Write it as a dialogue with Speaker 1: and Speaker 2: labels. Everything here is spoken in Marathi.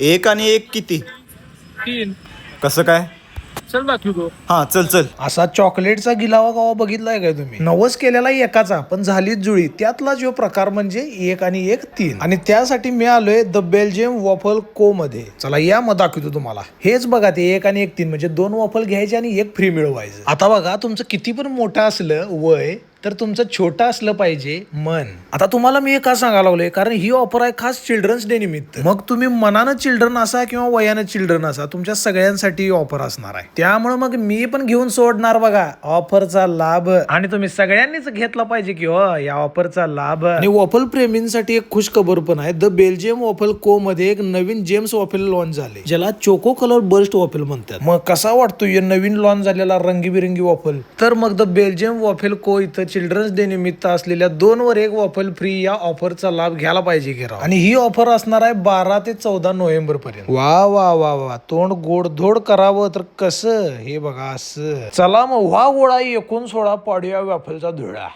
Speaker 1: एक आणि एक किती?
Speaker 2: तीन.
Speaker 1: कसं काय?
Speaker 2: चल दाखवतो
Speaker 1: हा चल चल.
Speaker 3: असा चॉकलेटचा गिलावा गावा बघितलाय काय तुम्ही? नवस केलेला एकाचा पण झालीच जुळी. त्यातला जो प्रकार म्हणजे एक आणि एक तीन. आणि त्यासाठी मी आलोय द बेल्जियम वॉफल को मध्ये चला या मग दाखवतो तुम्हाला. हेच बघा ते एक आणि एक तीन. म्हणजे दोन वॉफल घ्यायचे आणि एक फ्री मिळवायचं. आता बघा तुमचं किती पण मोठं असलं वय तर तुमचं छोटं असलं पाहिजे मन. आता तुम्हाला मी हे का सांगायला लागलोय? कारण ही ऑफर आहे खास चिल्ड्रन्स डे निमित्त. मग तुम्ही मनानं चिल्ड्रन असा किंवा वयानं चिल्ड्रन असा तुमच्या सगळ्यांसाठी ऑफर असणार आहे. त्यामुळे मग मी पण घेऊन सोडणार बघा ऑफरचा लाभ. आणि तुम्ही सगळ्यांनीच घेतला पाहिजे की हो या ऑफरचा लाभ. आणि वॉफल प्रेमींसाठी एक खुश खबर पण आहे. द बेल्जियम वॉफल को मध्ये एक नवीन जेम्स वॉफल लॉन्च झाले ज्याला चोको कलर बर्स्ट वॉफल म्हणतात. मग कसा वाटतो या नवीन लॉन्च झालेला रंगीबिरंगी वॉफल तर मग द बेल्जियम वॉफेल को इथं चिल्ड्रन्स डे निमित्त असलेल्या दोन वर एक वॉफल फ्री या ऑफरचा लाभ घ्यायला पाहिजे की राव. आणि ही ऑफर असणार आहे बारा ते चौदा नोव्हेंबर पर्यंत. वा वा वा वा. तोंड गोडधोड करावं तर कसं? हे बघा असं. चला मग वा गोळा एकूण सोळा पाडूया वॉफलचा धुळा.